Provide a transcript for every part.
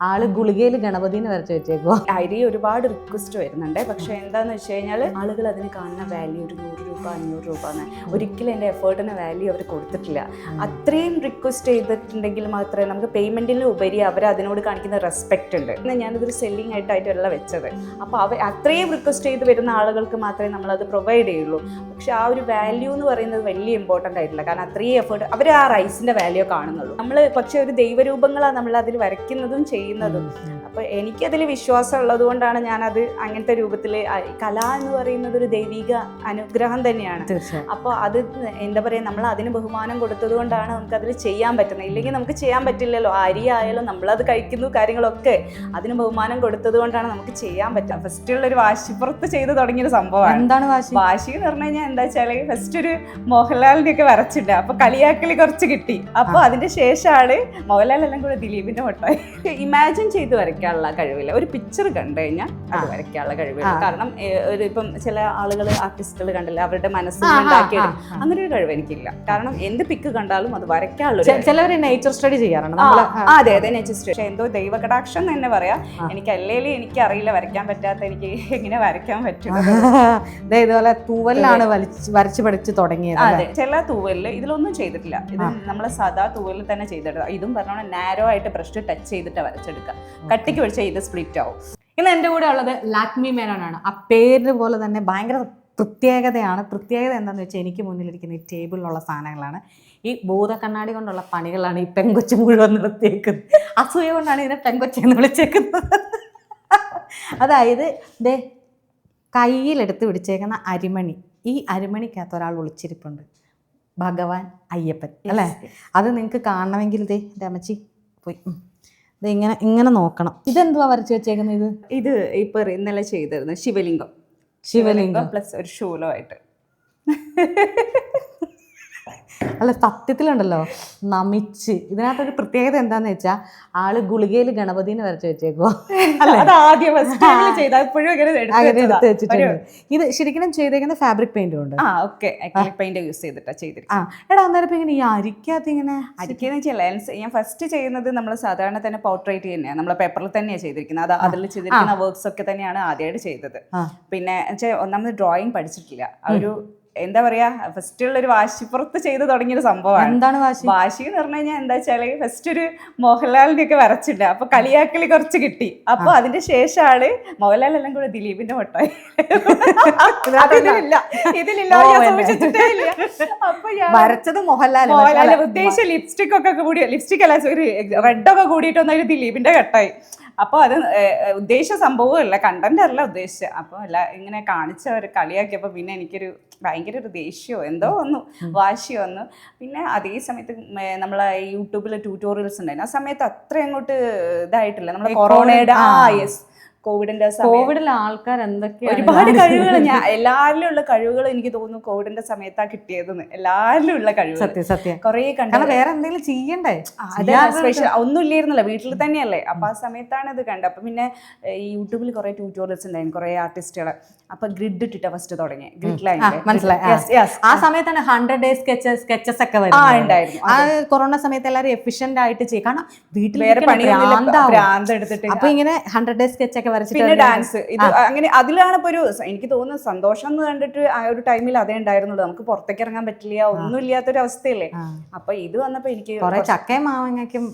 ആൾ ഗുളികയിൽ ഗണപതിനെ വരച്ച് വെച്ചേക്കോ അരി ഒരുപാട് റിക്വസ്റ്റ് വരുന്നുണ്ട്. പക്ഷെ എന്താന്ന് വെച്ച് കഴിഞ്ഞാൽ ആളുകൾ അതിന് കാണുന്ന വാല്യൂ ഒരു നൂറ് രൂപ അഞ്ഞൂറ് രൂപ എന്ന് ഒരിക്കലും എന്റെ എഫേർട്ടിന് വാല്യൂ അവർ കൊടുത്തിട്ടില്ല. അത്രയും റിക്വസ്റ്റ് ചെയ്തിട്ടുണ്ടെങ്കിൽ മാത്രമേ നമുക്ക് പേയ്മെന്റിന് ഉപരി അവർ അതിനോട് കാണിക്കുന്ന റെസ്പെക്റ്റ് ഉണ്ട്. എന്നാൽ ഞാനിതൊരു സെല്ലിംഗ് ആയിട്ടായിട്ടല്ല വെച്ചത്. അപ്പോൾ അവർ അത്രയും റിക്വസ്റ്റ് ചെയ്ത് വരുന്ന ആളുകൾക്ക് മാത്രമേ നമ്മളത് പ്രൊവൈഡ് ചെയ്യുള്ളൂ. പക്ഷെ ആ ഒരു വാല്യൂ എന്ന് പറയുന്നത് വലിയ ഇമ്പോർട്ടന്റ് ആയിട്ടുള്ള കാരണം അത്രയും എഫേർട്ട് അവർ ആ റൈസിന്റെ വാല്യൂ കാണുന്നുള്ളൂ. നമ്മൾ പക്ഷേ ഒരു ദൈവരൂപങ്ങളാണ് നമ്മൾ അതിൽ വരയ്ക്കുന്നതും ചെയ്യുന്നതും അപ്പോൾ എനിക്കതിൽ വിശ്വാസം ഉള്ളത് കൊണ്ടാണ് ഞാനത് അങ്ങനത്തെ രൂപത്തിൽ കല എന്ന് പറയുന്നത് ഒരു ദൈവിക അനുഗ്രഹം തന്നെയാണ്. അപ്പൊ അപ്പോൾ അത് എന്താ പറയുക നമ്മൾ അതിന് ബഹുമാനം കൊടുത്തത് കൊണ്ടാണ് നമുക്ക് അതിൽ ചെയ്യാൻ പറ്റുന്നത്. ഇല്ലെങ്കിൽ നമുക്ക് ചെയ്യാൻ പറ്റില്ലല്ലോ. അരി ആയാലും നമ്മളത് കഴിക്കുന്നു കാര്യങ്ങളൊക്കെ അതിന് ബഹുമാനം കൊടുത്തത് കൊണ്ടാണ് നമുക്ക് ചെയ്യാൻ പറ്റുക ഫസ്റ്റ് ഒരു വാശിപ്പുറത്ത് ചെയ്ത് തുടങ്ങിയൊരു സംഭവമാണ്. എന്താണ് വാശി? വാശി എന്ന് പറഞ്ഞു കഴിഞ്ഞാൽ എന്താ വെച്ചാൽ ഫസ്റ്റ് ഒരു മോഹൻലാലിന്റെ ഒക്കെ വരച്ചിട്ടുണ്ട് അപ്പൊ കളിയാക്കളി കുറച്ച് കിട്ടി. അപ്പൊ അതിന്റെ ശേഷമാണ് മോഹൻലാൽ എല്ലാം കൂടെ ദിലീപിന്റെ മുട്ടായി ഇമാജിൻ ചെയ്ത് വരയ്ക്കാനുള്ള കഴിവില്ല. ഒരു പിക്ചർ കണ്ടു കഴിഞ്ഞാൽ അത്. വരയ്ക്കാനുള്ള കഴിവില്ല കാരണം ഒരു ഇപ്പം ചില ആളുകൾ ആർട്ടിസ്റ്റുകൾ കണ്ടില്ല അവരുടെ മനസ്സിൽ. അങ്ങനെ ഒരു കഴിവ് എനിക്കില്ല. കാരണം എന്ത് പിക്ക് കണ്ടാലും അത് വരയ്ക്കാനുള്ള ഒരു ചിലവര് നേച്ചർ സ്റ്റഡി ചെയ്യാറുണ്ട്. അതെ അതെ അതെ സ്റ്റഡി പക്ഷെ എന്തോ ദൈവകടാക്ഷം എന്ന് തന്നെ പറയാം. എനിക്ക് അല്ലെങ്കിൽ എനിക്ക് അറിയില്ല വരയ്ക്കാൻ പറ്റാത്ത എനിക്ക് എങ്ങനെ വരയ്ക്കാൻ പറ്റും. ഇതുപോലെ തൂവലിലാണ് വരച്ചു വരച്ച് പഠിച്ച് തുടങ്ങിയത് അതെ ചില തൂവലിൽ ഇതിലൊന്നും ചെയ്തിട്ടില്ല. ഇത് നമ്മൾ സദാ സാധാ തൂവലിൽ തന്നെ ചെയ്തിട്ടുണ്ട് ഇതും പറഞ്ഞ നാരോ ആയിട്ട് ബ്രഷ് ടച്ച് ചെയ്തിട്ട് വരച്ചെടുക്കുക കട്ടിക്ക് വെച്ച ഇത് സ്പ്ലിറ്റ് ആവും. ഇന്ന് എന്റെ കൂടെ ഉള്ളത് ലാക്മി മേനോനാണ്. ആ പേരിന് പോലെ തന്നെ ഭയങ്കര പ്രത്യേകതയാണ്. പ്രത്യേകത എന്താണെന്ന് വെച്ചാൽ എനിക്ക് മുന്നിലിരിക്കുന്ന ഈ ടേബിളിലുള്ള സാധനങ്ങളാണ്. ഈ ഭൂത കണ്ണാടി കൊണ്ടുള്ള പണികളാണ് ഈ പെങ്കൊച്ച് മുഴുവൻ നിർത്തിയേക്കുന്നത്. അസൂയ കൊണ്ടാണ് ഇതിനെ പെങ്കൊച്ചെന്ന് വിളിച്ചേക്കുന്നത്. അതായത് ദേ കയ്യിലെടുത്ത് പിടിച്ചേക്കുന്ന അരിമണി. ഈ അരിമണിക്കകത്ത് ഒരാൾ ഒളിച്ചിരിപ്പുണ്ട്. ഭഗവാൻ അയ്യപ്പൻ അല്ലേ? അത് നിങ്ങൾക്ക് കാണണമെങ്കിൽ ദേ എന്റെ അമ്മച്ചി പോയി. ദേ ഇങ്ങനെ ഇങ്ങനെ നോക്കണം. ഇതെന്തുവാ വരച്ച് വെച്ചേക്കുന്നത്? ഇത് ഇത് ഇപ്പൊ ഇന്നലെ ചെയ്തിരുന്നു ശിവലിംഗം. ശിവലിംഗം. പ്ലസ് ഒരു ശൂലം ആയിട്ട് അല്ല സത്യത്തിലുണ്ടല്ലോ. നമിച്ച്. ഇതിനകത്തൊരു പ്രത്യേകത എന്താന്ന് വെച്ചാൽ ആൾ ഗുളികയിൽ ഗണപതിനെ വരച്ച് വെച്ചേക്കോ അങ്ങനെ എടുത്ത് വെച്ചിട്ടുണ്ട്. ഇത് ശരിക്കും ചെയ്തേക്കുന്ന ഫാബ്രിക് പെയിന്റും ഉണ്ട്. പെയിന്റ് യൂസ് ചെയ്തിട്ടാ ചെയ്തിട്ട് ആ. എടാ അന്നേരം ഇപ്പൊ ഇങ്ങനെ ഈ അരിക്കകത്ത് ഇങ്ങനെ അരിക്കെന്ന് വെച്ചാൽ ലെൻസ് ഞാൻ ഫസ്റ്റ് ചെയ്യുന്നത് നമ്മൾ സാധാരണ തന്നെ പോർട്രേറ്റ് തന്നെയാണ് നമ്മൾ പേപ്പറിൽ തന്നെയാണ് ചെയ്തിരിക്കുന്നത്. അത് അതിൽ ചെയ്തിരിക്കുന്ന വർക്ക്സ് ഒക്കെ തന്നെയാണ് ആദ്യമായിട്ട് ചെയ്തത്. പിന്നെ വെച്ചാൽ ഒന്നാമത് ഡ്രോയിങ് പഠിച്ചിട്ടില്ല. ആ ഒരു എന്താ പറയാ ഫസ്റ്റ് ഒരു വാശിപ്പുറത്ത് ചെയ്ത് തുടങ്ങിയൊരു സംഭവമാണ് എന്താണ് വാശി? വാശി എന്ന് പറഞ്ഞു കഴിഞ്ഞാൽ എന്താ വെച്ചാൽ ഫസ്റ്റ് ഒരു മോഹൻലാലിന്റെ ഒക്കെ വരച്ചിട്ടുണ്ട് അപ്പൊ കളിയാക്കൽ കുറച്ച് കിട്ടി. അപ്പൊ അതിന്റെ ശേഷമാണ് മോഹൻലാൽ എല്ലാം കൂടെ ദിലീപിന്റെ മുട്ടായി ഇതിലില്ല. ഞാൻ വരച്ചത് മോഹൻലാൽ മോഹൻലാൽ ഉദ്ദേശിച്ച ലിപ്സ്റ്റിക് ഒക്കെ കൂടി ലിപ്സ്റ്റിക് അല്ല സോറി റെഡ് ഒക്കെ കൂടിയിട്ട് ഒരു ദിലീപിന്റെ കട്ടായി അപ്പോൾ അത് ഉദ്ദേശ ഉദ്ദേശിച്ച സംഭവമല്ല കണ്ടന്റ് അല്ല ഉദ്ദേശിച്ചത്. അപ്പോൾ അല്ല ഇങ്ങനെ കാണിച്ച ഒരു കളിയാക്കിയപ്പോൾ പിന്നെ എനിക്കൊരു ഭയങ്കര ഒരു ദേഷ്യമോ എന്തോ വന്നു വാശി വന്നു. പിന്നെ അതേ സമയത്ത് നമ്മൾ നമ്മളെ യൂട്യൂബിൽ ട്യൂട്ടോറിയൽസ് ഉണ്ടായിരുന്നു. ആ സമയത്ത് അത്ര അങ്ങോട്ട് ഇതായിട്ടില്ല. നമ്മളെ കൊറോണയുടെ ആ. യെസ് കോവിഡിന്റെ കോവിഡിൽ ആൾക്കാർ എന്തൊക്കെയാണ് ഒരുപാട് കഴിവുകൾ ഞാൻ എല്ലാവരിലും ഉള്ള കഴിവുകൾ എനിക്ക് തോന്നുന്നു കോവിഡിന്റെ സമയത്താ കിട്ടിയതെന്ന്. എല്ലാവരിലും ഉള്ള കഴിവ് സത്യം സത്യം. കുറേ കണ്ടത് വേറെ എന്തെങ്കിലും ചെയ്യണ്ടേ? അതെ സ്പെഷ്യൽ ഒന്നും ഇല്ലായിരുന്നല്ലോ വീട്ടിൽ തന്നെയല്ലേ. അപ്പൊ ആ സമയത്താണ് ഇത് കണ്ടത്. അപ്പൊ പിന്നെ ഈ യൂട്യൂബിൽ കുറെ ട്യൂട്ടോറിയൽസ് ഉണ്ടായിരുന്നു കുറെ ആർട്ടിസ്റ്റുകൾ അപ്പൊ ഗ്രിഡ് ഇട്ടിട്ട് ഫസ്റ്റ് തുടങ്ങി ഗ്രിഡ് ലൈൻ ആ, മനസ്സിലായി. ആ. സമയത്താണ് ഹൺഡ്രഡ് ഡേ സ്കെച്ചസ് സ്കെച്ചസ് ഒക്കെ ഉണ്ടായിരുന്നു. ആ കൊറോണ സമയത്ത് എല്ലാവരും എഫിഷ്യന്റ് ആയിട്ട് ചെയ്യും. കാരണം വീട്ടിൽ വേറെ പണിയൊന്നുമില്ല. ഭ്രാന്ത് എടുത്തിട്ട് അപ്പൊ ഇങ്ങനെ ഹൺഡ്രഡ് ഡേ സ്കെച്ച് ഒക്കെ പിന്നെ ഡാൻസ്. ഇത് അങ്ങനെ അതിലാണ് ഇപ്പൊ ഒരു എനിക്ക് തോന്നുന്നു സന്തോഷം എന്ന് കണ്ടിട്ട് ആ ഒരു ടൈമിൽ അതേ ഉണ്ടായിരുന്നുള്ളൂ. നമുക്ക് പുറത്തേക്ക് ഇറങ്ങാൻ പറ്റില്ല ഒന്നും ഇല്ലാത്തൊരു അവസ്ഥയല്ലേ. അപ്പൊ ഇത് വന്നപ്പോ എനിക്ക് ചക്കയും മാങ്ങയ്ക്കും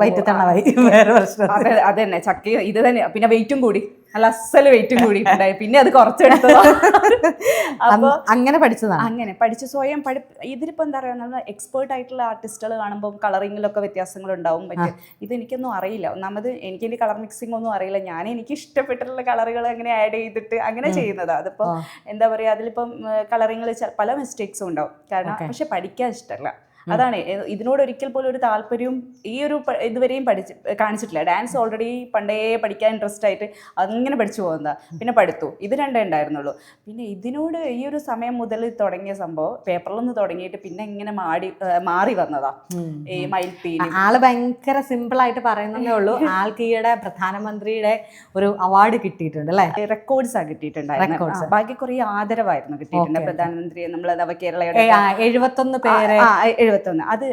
വയറ്റത്തണവായി വേറെ പ്രശ്നം. അതെ അതന്നെ. ചക്ക ഇത് തന്നെ. പിന്നെ വെയിറ്റും കൂടി. നല്ല അസൽ വെയിറ്റും കൂടി ഉണ്ടായി. പിന്നെ അത് കുറച്ചെടുത്തു അപ്പൊ അങ്ങനെ പഠിച്ചതാണ്. അങ്ങനെ പഠിച്ച്. സ്വയം പഠി ഇതിലിപ്പോ എന്താ പറയുക നമ്മൾ എക്സ്പേർട്ട് ആയിട്ടുള്ള ആർട്ടിസ്റ്റുകൾ കാണുമ്പോൾ കളറിങ്ങിലൊക്കെ വ്യത്യാസങ്ങൾ ഉണ്ടാവും പറ്റും ഇത് എനിക്കൊന്നും അറിയില്ല. ഒന്നാമത് എനിക്ക് ഇനി കളർ മിക്സിംഗ് ഒന്നും അറിയില്ല. ഞാൻ എനിക്ക് ഇഷ്ടപ്പെട്ടിട്ടുള്ള കളറുകൾ അങ്ങനെ ആഡ് ചെയ്തിട്ട് അങ്ങനെ ചെയ്യുന്നതാ. അതിപ്പോ. എന്താ പറയുക അതിലിപ്പം കളറിങ്ങിൽ പല മിസ്റ്റേക്സും ഉണ്ടാവും. കാരണം പക്ഷെ പഠിക്കാൻ ഇഷ്ടമല്ല അതാണ്. ഇതിനോട് ഒരിക്കൽ പോലും ഒരു താല്പര്യവും ഈ ഒരു ഇതുവരെയും പഠിച്ച് കാണിച്ചിട്ടില്ല. ഡാൻസ് ഓൾറെഡി പണ്ടേ പഠിക്കാൻ ഇൻട്രസ്റ്റ് ആയിട്ട് അങ്ങനെ പഠിച്ചു പോകുന്നതാ. പിന്നെ പഠിത്തു. ഇത് രണ്ടേ ഉണ്ടായിരുന്നുള്ളൂ. പിന്നെ ഇതിനോട് ഈ ഒരു സമയം മുതൽ തുടങ്ങിയ സംഭവം പേപ്പറിൽ നിന്ന് തുടങ്ങിയിട്ട് പിന്നെ ഇങ്ങനെ മാടി മാറി വന്നതാ. ഈ മയിൽപ്പീലി ആൾ ഭയങ്കര സിമ്പിൾ ആയിട്ട് പറയുന്നതേ ഉള്ളൂ. ആൾക്ക് ഈയിടെ പ്രധാനമന്ത്രിയുടെ ഒരു അവാർഡ് കിട്ടിയിട്ടുണ്ട് അല്ലേ? റെക്കോർഡ്സ് ആ കിട്ടിയിട്ടുണ്ടായിരുന്നു. ബാക്കി കുറെ ആദരവായിരുന്നു കിട്ടിയിട്ടുണ്ട്. Okay, okay. പ്രധാനമന്ത്രി നമ്മൾ ആ, എഴുപത്തൊന്ന് പേരെ എഴുപത്തൊന്ന് അത്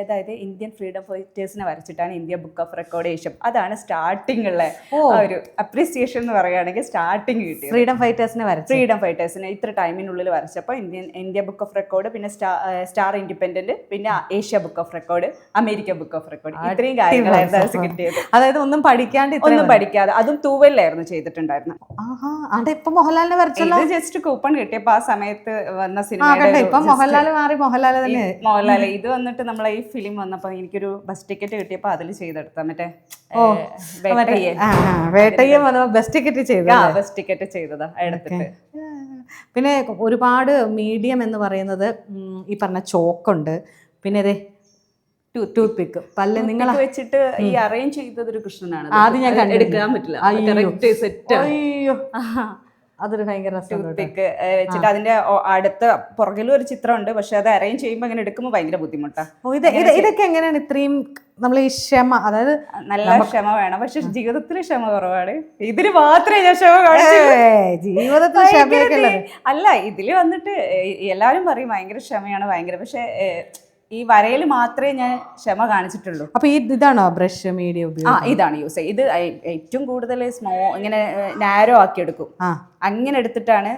അതായത് ഇന്ത്യൻ ഫ്രീഡം ഫൈറ്റേഴ്സിനെ വരച്ചിട്ടാണ് ഇന്ത്യ ബുക്ക് ഓഫ് റെക്കോർഡ് ഏഷ്യം അതാണ് സ്റ്റാർട്ടിംഗ് ഉള്ള ഒരു അപ്രീസിയേഷൻ എന്ന് പറയുകയാണെങ്കിൽ സ്റ്റാർട്ടിങ് കിട്ടി ഫ്രീഡം ഫൈറ്റേഴ്സിനെ വരച്ചു. ഫ്രീഡം ഫൈറ്റേഴ്സിനെ ഇത്ര ടൈമിനുള്ളിൽ വരച്ചപ്പോൾ Indian India book of record പിന്നെ സ്റ്റാർ സ്റ്റാർ ഇൻഡിപെൻഡന്റ് പിന്നെ Asia book of record America book of record. ഇത്രയും കാര്യങ്ങളായിരുന്നു കിട്ടിയത്. അതായത് ഒന്നും പഠിക്കാണ്ട് ഒന്നും പഠിക്കാതെ അതും തൂവലിലായിരുന്നു ചെയ്തിട്ടുണ്ടായിരുന്നു അവിടെ ഇപ്പൊ മോഹൻലാലിനെ വരച്ചല്ലോ? ജസ്റ്റ് കൂപ്പൺ കിട്ടിയപ്പോ ആ സമയത്ത് വന്ന സിനിമ ഇപ്പൊ മോഹൻലാൽ മാറി മോഹൻലാൽ തന്നെ ഈ മോഹൻലാൽ ഇത് വന്നിട്ട് നമ്മളെ ഈ ഫിലിം വന്നപ്പോ എനിക്കൊരു ബസ് ടിക്കറ്റ് കിട്ടിയപ്പോ അതിൽ ചെയ്തെടുത്ത മറ്റേ ഓ, വേട്ടയ്യെ. ബസ് ടിക്കറ്റ് ചെയ്തു ബസ് ടിക്കറ്റ് ചെയ്തതാ എടുത്തിട്ട്. പിന്നെ ഒരുപാട് മീഡിയം എന്ന് പറയുന്നത് ഈ പറഞ്ഞ ചോക്കുണ്ട് പിന്നെ അതെ ടൂത്ത് പിക്ക് പല്ല് നിങ്ങൾ വെച്ചിട്ട് ഈ അറേഞ്ച് ചെയ്തത് ഒരു കൃഷ്ണനാണ്. ആദ്യം ഞാൻ. എടുക്കാൻ പറ്റില്ല. അയ്യോ. അതൊരു ഭയങ്കര കേട്ടോ. വെച്ചിട്ട് അതിന്റെ അടുത്ത പുറകിലും ഒരു ചിത്രമുണ്ട്. പക്ഷെ അത് അറേഞ്ച് ചെയ്യുമ്പോൾ അങ്ങനെ എടുക്കുമ്പോൾ ഭയങ്കര ബുദ്ധിമുട്ടാണ് ഓ, ഇത് ഇത് ഇതൊക്കെ എങ്ങനെയാണ് ഇത്രയും നമ്മൾ ഈ ക്ഷമ അതായത് നല്ല ക്ഷമ വേണം. പക്ഷെ ജീവിതത്തിൽ ക്ഷമ കുറവാണ്. ഇതിൽ മാത്രമേ ഞാൻ ക്ഷമ ജീവിതത്തിൽ അല്ല ഇതിൽ വന്നിട്ട് എല്ലാരും എല്ലാവരും പറയും ഭയങ്കര ക്ഷമയാണ് ഭയങ്കര പക്ഷെ ഈ വരയിൽ മാത്രമേ ഞാൻ ക്ഷമ കാണിച്ചിട്ടുള്ളൂ. അപ്പൊ ഈ ഇതാണോ ബ്രഷ് മീഡിയം ആ ഇതാണ് യൂസ് ചെയ്യുക ഇത് ഏറ്റവും കൂടുതൽ സ്മോ ഇങ്ങനെ നാരോ ആക്കി എടുക്കും. അങ്ങനെ എടുത്തിട്ടാണ്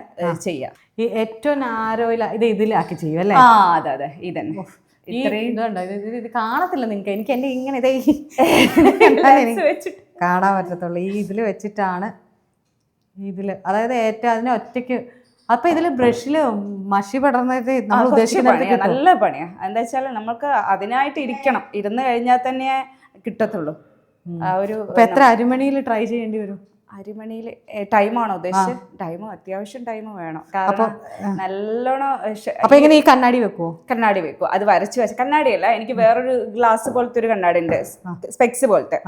ചെയ്യുക ഈ ഏറ്റവും നാരോയിൽ ഇത് ഇതിലാക്കി ചെയ്യും അല്ലേ? ആ അതെ അതെ ഇതന്നെ. ഇത് കാണത്തില്ല നിങ്ങക്ക്. എനിക്ക് എന്റെ ഇങ്ങനെ ഇതേ കാണാൻ പറ്റത്തുള്ളൂ. ഈ ഇതിൽ വെച്ചിട്ടാണ് ഇതിൽ. അതായത് ഏറ്റവും അതിനെ ഒറ്റയ്ക്ക് അപ്പൊ ഇതിൽ ബ്രഷിൽ മഷി പടർന്നത് നമ്മൾ ഉദ്ദേശിക്കുന്ന നല്ല പണിയാ. എന്താ വെച്ചാൽ നമ്മൾക്ക് അതിനായിട്ട് ഇരിക്കണം. ഇരുന്ന് കഴിഞ്ഞാൽ തന്നെ കിട്ടത്തുള്ളൂ. ആ ഒരു എത്ര അരിമണിയിൽ ട്രൈ ചെയ്യേണ്ടി വരും? അരിമണിയിൽ ടൈമാണോ ഉദ്ദേശിച്ചത്? ടൈം അത്യാവശ്യം ടൈം വേണം. കാരണം നല്ലോണം അപ്പൊ എങ്ങനെ ഈ കണ്ണാടി വെക്കുമോ കണ്ണാടി വെക്കും. അത് വരച്ച് വെച്ച് കണ്ണാടിയല്ല എനിക്ക് വേറൊരു ഗ്ലാസ് പോലത്തെ ഒരു കണ്ണാടി ഉണ്ട് സ്പെക്സ് പോലത്തെ.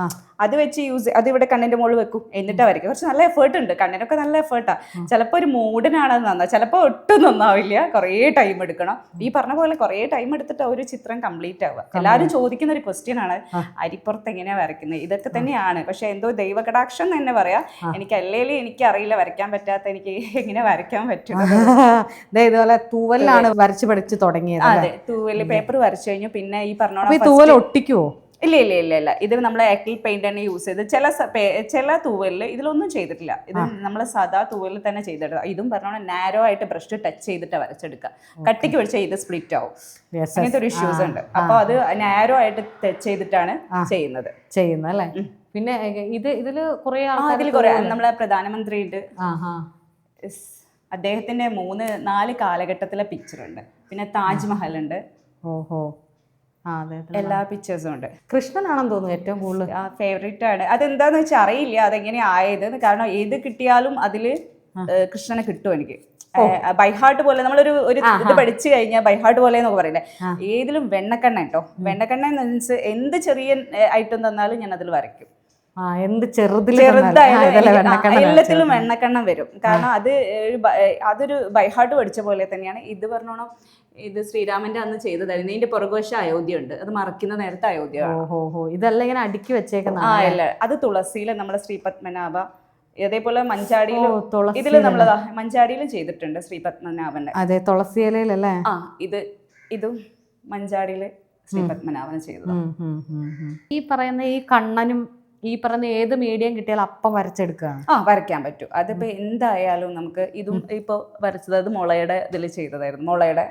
അത് വെച്ച് യൂസ് അത് ഇവിടെ കണ്ണിന്റെ മുകളിൽ വെക്കും. എന്നിട്ടാ വരയ്ക്കും. കുറച്ച് നല്ല എഫേർട്ട് ഉണ്ട്. കണ്ണിനൊക്കെ നല്ല എഫേർട്ടാ ചിലപ്പോൾ ഒരു മൂഡിനാണ് നന്നാ. ചിലപ്പോൾ ഒട്ടും നന്നാവില്ല. കുറേ ടൈം എടുക്കണം. ഈ പറഞ്ഞ പോലെ കുറേ ടൈം എടുത്തിട്ട് ഒരു ചിത്രം കംപ്ലീറ്റ് ആവുക. എല്ലാവരും ചോദിക്കുന്ന ഒരു ക്വസ്റ്റ്യൻ ആണ്. അരിപ്പുറത്ത് എങ്ങനെയാ വരയ്ക്കുന്നത്? ഇതൊക്കെ തന്നെയാണ്. പക്ഷെ എന്തോ ദൈവകടാക്ഷം എന്ന് തന്നെ പറയാം. എനിക്ക് അല്ലേലും എനിക്ക് അറിയില്ല വരയ്ക്കാൻ പറ്റാത്ത എനിക്ക് എങ്ങനെ വരയ്ക്കാൻ പറ്റും. ഇതുപോലെ തൂവലിലാണ് വരച്ച് പഠിച്ച് തുടങ്ങിയത് അതെ തൂവൽ പേപ്പർ വരച്ചു കഴിഞ്ഞു. പിന്നെ ഈ പറഞ്ഞോളാം തൂവൽ ഒട്ടിക്കുവോ? ഇല്ല ഇല്ല ഇല്ല ഇല്ല. ഇത് നമ്മൾ ആക്കിൽ പെയിന്റ് തന്നെ യൂസ് ചെയ്ത് ചില ചില തൂവലിൽ ഇതിലൊന്നും ചെയ്തിട്ടില്ല. ഇത് നമ്മൾ സാധാ തൂവലിൽ തന്നെ ചെയ്തിട്ട് ഇതും പറഞ്ഞോണം നാരോ ആയിട്ട് ബ്രഷ് ടച്ച് ചെയ്തിട്ട് വരച്ചെടുക്കുക. കട്ടിക്ക് പിടിച്ചാൽ ഇത് സ്പ്ലിറ്റ് ആവും. അങ്ങനത്തെ ഒരു ഇഷ്യൂസ് ഉണ്ട്. അപ്പോൾ അത് നാരോ ആയിട്ട് ടച്ച് ചെയ്തിട്ടാണ് ചെയ്യുന്നത്. ചെയ്യുന്നത് അല്ലേ? പിന്നെ ഇത് ഇതിൽ കുറേ അതിൽ കുറെ. നമ്മളെ പ്രധാനമന്ത്രി ഉണ്ട് അദ്ദേഹത്തിന്റെ മൂന്ന് നാല് കാലഘട്ടത്തിലെ പിക്ചർ ഉണ്ട്. പിന്നെ താജ്മഹൽ ഉണ്ട് ഓഹോ. എല്ലാ പിക്ചേഴ്സും ഉണ്ട്. കൃഷ്ണനാണെന്ന് തോന്നുന്നു ഏറ്റവും കൂടുതൽ ആ ഫേവറേറ്റ് ആണ്. അതെന്താന്ന് വെച്ചാൽ അറിയില്ല. അതെങ്ങനെ ആയത് കാരണം ഏത് കിട്ടിയാലും അതിൽ കൃഷ്ണനെ കിട്ടും എനിക്ക്. ബൈഹാർട്ട് പോലെ. നമ്മളൊരു ഒരു ഇത് പഠിച്ചു കഴിഞ്ഞാൽ ബൈഹാർട്ട് പോലെ എന്നൊക്കെ പറയില്ലേ? ഏതിലും വെണ്ണക്കണ്ണ കേട്ടോ. വെണ്ണക്കണ്ണ മീൻസ് എന്ത് ചെറിയ ഐറ്റം തന്നാലും ഞാൻ അതിൽ വരയ്ക്കും. എന്ത് ചെറുതിൽ എല്ലാത്തിലും എണ്ണക്കണ്ണം വരും. കാരണം അത് ഒരു അതൊരു ബൈഹാർട്ട് പഠിച്ച പോലെ തന്നെയാണ്. ഇത് പറഞ്ഞോണം ഇത് ശ്രീരാമന്റെ അന്ന് ചെയ്തതായിരുന്നു. ഇതിന്റെ പുറകുവശം അയോധ്യ ഉണ്ട് അത് മറക്കുന്ന നേരത്തെ അയോധ്യ ഇതല്ല ഇങ്ങനെ അടുക്കി വെച്ചേക്കുന്ന ആ അല്ല? അത് തുളസിയിൽ നമ്മുടെ ശ്രീ പത്മനാഭ അതേപോലെ മഞ്ചാടിയിലും ഇതിൽ തുളസി ഇതിൽ നമ്മളതാ മഞ്ചാടിയിലും ചെയ്തിട്ടുണ്ട് ശ്രീ പത്മനാഭന്റെ അതെ തുളസി ഇലയിലല്ലേ ആ ഇത് ഇതും മഞ്ചാടിയിലെ ശ്രീ പത്മനാഭൻ ചെയ്തത്. ഈ പറയുന്ന ഈ കണ്ണനും ഈ പറഞ്ഞ ഏത് മീഡിയം കിട്ടിയാലും അപ്പം വരച്ചെടുക്കുകയാണ് ആ വരയ്ക്കാൻ പറ്റും. അതിപ്പോ എന്തായാലും നമുക്ക് ഇതും ഇപ്പൊ വരച്ചത് അത് മുളയുടെ ഇതിൽ ചെയ്തതായിരുന്നു. മുളയുടെ.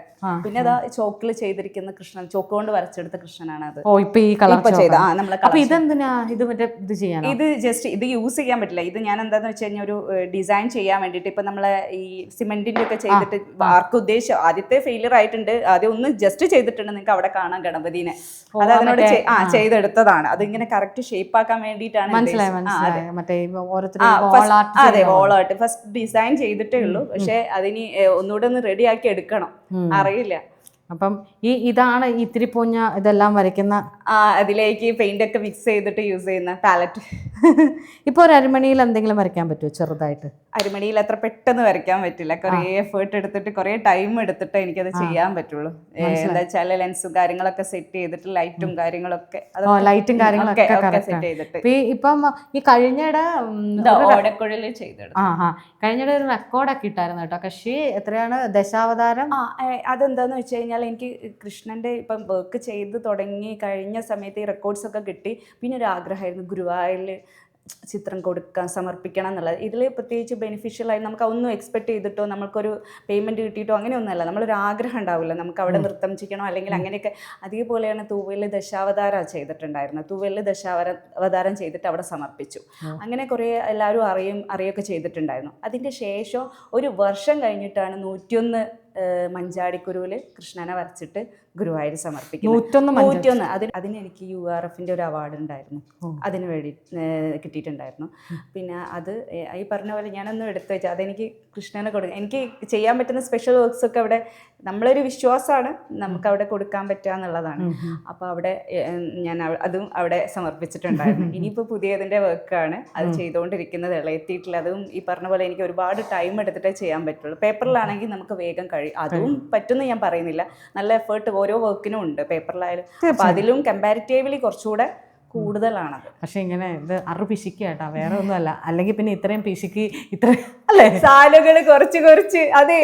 പിന്നെ അതാ ചോക്കിൽ ചെയ്തിരിക്കുന്ന കൃഷ്ണൻ ചോക്ക് കൊണ്ട് വരച്ചെടുത്ത കൃഷ്ണനാണ് അത്. ഓ ഇപ്പൊ ഈ കളർ ചെയ്ത ആ നമ്മളെ അപ്പൊ ഇതെന്തിനാ? ഇത് മറ്റേ ഇത് ചെയ്യാനോ? ഇത് ജസ്റ്റ് ഇത് യൂസ് ചെയ്യാൻ പറ്റില്ല. ഇത് ഞാൻ എന്താന്ന് വെച്ച് കഴിഞ്ഞാൽ ഒരു ഡിസൈൻ ചെയ്യാൻ വേണ്ടിയിട്ട് ഇപ്പൊ നമ്മളെ ഈ സിമെന്റിന്റെ ഒക്കെ ചെയ്തിട്ട് ആർക്ക് ഉദ്ദേശം ആദ്യത്തെ ഫെയിലിയർ ആയിട്ടുണ്ട്. ആദ്യം ഒന്ന് ജസ്റ്റ് ചെയ്തിട്ടുണ്ട് നിങ്ങൾക്ക് അവിടെ കാണാം ഗണപതിനെ. അത് അതിനോട് ആ ചെയ്തെടുത്തതാണ്. അതിങ്ങനെ കറക്റ്റ് ഷേപ്പ് ആക്കാൻ വേണ്ടിയിട്ടാണ് മനസ്സിലായി അതെ. മനസ്സിലായി. മറ്റേ. വോളായിട്ട് ഫസ്റ്റ് ഡിസൈൻ ചെയ്തിട്ടേ ഉള്ളൂ. പക്ഷെ അതിനി ഒന്നുകൂടെ ഒന്ന് റെഡി ആക്കി എടുക്കണം. അറിയില്ല. അപ്പം ഈ ഇതാണ് ഇത്തിരി പൊഞ്ഞ ഇതെല്ലാം വരയ്ക്കുന്ന അതിലേക്ക് പെയിന്റ് ഒക്കെ മിക്സ് ചെയ്തിട്ട് യൂസ് ചെയ്യുന്ന പാലറ്റ് ഇപ്പൊ ഒരു അരിമണിയിൽ എന്തെങ്കിലും വരയ്ക്കാൻ പറ്റുമോ ചെറുതായിട്ട്? അരിമണിയിൽ അത്ര പെട്ടെന്ന് വരയ്ക്കാൻ പറ്റില്ല. കുറേ എഫേർട്ട് എടുത്തിട്ട് കുറേ ടൈം എടുത്തിട്ട് എനിക്കത് ചെയ്യാൻ പറ്റുള്ളൂ. എന്താ വെച്ചാൽ ലെൻസും കാര്യങ്ങളൊക്കെ സെറ്റ് ചെയ്തിട്ട് ലൈറ്റും കാര്യങ്ങളൊക്കെ ലൈറ്റും കാര്യങ്ങളൊക്കെ സെറ്റ് ചെയ്തിട്ട്. ഇപ്പൊ ഈ- കഴിഞ്ഞിടെ ചെയ്തിട്ട് ഇതാ ആ ആ. കഴിഞ്ഞിടെ ഒരു റെക്കോർഡൊക്കെ ഇട്ടായിരുന്നു കേട്ടോ. കക്ഷി എത്രയാണ്? ദശാവതാരം? അതെന്താന്ന് വെച്ച് കഴിഞ്ഞാൽ എനിക്ക് കൃഷ്ണന്റെ ഇപ്പം വർക്ക് ചെയ്ത് തുടങ്ങി കഴിഞ്ഞ സമയത്ത് ഈ റെക്കോർഡ്സ് ഒക്കെ കിട്ടി. പിന്നെ ഒരു ആഗ്രഹമായിരുന്നു ഗുരുവായൂരിൽ ചിത്രം കൊടുക്കാൻ സമർപ്പിക്കണം എന്നുള്ളത്. ഇതിൽ പ്രത്യേകിച്ച് ബെനിഫിഷ്യലായി നമുക്ക് ഒന്നും എക്സ്പെക്ട് ചെയ്തിട്ടോ നമുക്കൊരു പേയ്മെന്റ് കിട്ടിയിട്ടോ അങ്ങനെയൊന്നുമല്ല. നമ്മളൊരു ആഗ്രഹം ഉണ്ടാവില്ല. നമുക്ക് അവിടെ നൃത്തം ചെയ്യണം അല്ലെങ്കിൽ അങ്ങനെയൊക്കെ. അതേപോലെയാണ് തൂവലിൽ ദശാവതാര ചെയ്തിട്ടുണ്ടായിരുന്നത്. തൂവലിൽ ദശാവര അവതാരം ചെയ്തിട്ട് അവിടെ സമർപ്പിച്ചു. അങ്ങനെ കുറേ എല്ലാവരും അറിയും അറിയൊക്കെ ചെയ്തിട്ടുണ്ടായിരുന്നു. അതിന്റെ ശേഷം ഒരു വർഷം കഴിഞ്ഞിട്ടാണ് നൂറ്റിയൊന്ന് മഞ്ചാടിക്കുരുവിൽ കൃഷ്ണനെ വരച്ചിട്ട് ഗുരുവായൂർ സമർപ്പിക്കുന്നത് നൂറ്റൊന്ന് നൂറ്റൊന്ന്. അതിന് അതിന് എനിക്ക് യു ആർ എഫിന്റെ ഒരു അവാർഡ് ഉണ്ടായിരുന്നു. അതിന് വേണ്ടി കിട്ടിയിട്ടുണ്ടായിരുന്നു. പിന്നെ അത് ഈ പറഞ്ഞ പോലെ ഞാനൊന്നും എടുത്തു വെച്ചാൽ അതെനിക്ക് കൃഷ്ണനെ കൊടുക്കും എനിക്ക് ചെയ്യാൻ പറ്റുന്ന സ്പെഷ്യൽ വർക്ക്സ് ഒക്കെ അവിടെ നമ്മളൊരു വിശ്വാസമാണ്. നമുക്ക് അവിടെ കൊടുക്കാൻ പറ്റുക എന്നുള്ളതാണ്. അപ്പോൾ അവിടെ ഞാൻ അതും അവിടെ സമർപ്പിച്ചിട്ടുണ്ടായിരുന്നു. ഇനിയിപ്പോൾ പുതിയതിന്റെ വർക്കാണ് അത് ചെയ്തുകൊണ്ടിരിക്കുന്നത് എത്തിയിട്ടില്ല അതും ഈ പറഞ്ഞ പോലെ എനിക്ക് ഒരുപാട് ടൈം എടുത്തിട്ടേ ചെയ്യാൻ പറ്റുള്ളൂ. പേപ്പറിലാണെങ്കിൽ നമുക്ക് വേഗം കഴിയും അതും പറ്റുമെന്ന് ഞാൻ പറയുന്നില്ല. നല്ല എഫേർട്ട് ഓരോ വർക്കിനും ഉണ്ട്. പേപ്പറിലായാലും അപ്പൊ അതിലും കമ്പാരിറ്റീവ്ലി കുറച്ചുകൂടെ കൂടുതലാണത് പക്ഷെ ഇങ്ങനെ ഇത് അറു പിശിക്ക് കേട്ടോ വേറെ ഒന്നുമല്ല. അല്ലെങ്കിൽ പിന്നെ ഇത്രയും പിശിക്ക് ഇത്ര അല്ലേ? സാലുകൾ കുറച്ച് കുറച്ച് അതെ.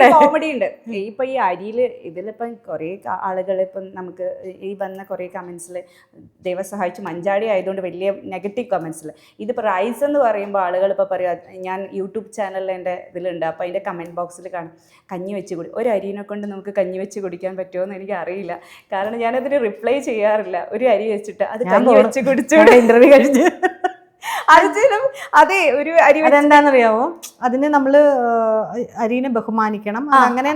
ഞാൻ? കോമഡി ഉണ്ട്. ഇപ്പൊ ഈ അരിയിൽ ഇതിലിപ്പം കുറെ ആളുകൾ ഇപ്പം നമുക്ക് ഈ വന്ന കുറെ കമന്റ്സിൽ ദൈവം സഹായിച്ച്. മഞ്ചാടി ആയതുകൊണ്ട് വലിയ നെഗറ്റീവ് കമന്റ്സിൽ ഇതിപ്പോൾ റൈസ് എന്ന് പറയുമ്പോൾ ആളുകൾ ഇപ്പോൾ പറയാ ഞാൻ യൂട്യൂബ് ചാനലിൽ എന്റെ ഇതിലുണ്ട്. അപ്പോൾ അതിന്റെ കമന്റ് ബോക്സിൽ കാണും. കഞ്ഞി വെച്ച് കുടി ഒരു അരിനെ കൊണ്ട് നമുക്ക് കഞ്ഞി വെച്ച് കുടിക്കാൻ പറ്റുമോ എന്ന് എനിക്ക് അറിയില്ല കാരണം ഞാനതിന് റിപ്ലൈ ചെയ്യാറില്ല. ഒരു അരി വെച്ചിട്ട് അത് കഞ്ഞി വെച്ച് കുടിച്ചു ഇന്റർവ്യൂ കഴിഞ്ഞ്. ചിലം അതെ ഒരു അരി അതെന്താണെന്നറിയാവോ അതിന് നമ്മൾ അരിനെ ബഹുമാനിക്കണം. അങ്ങനെ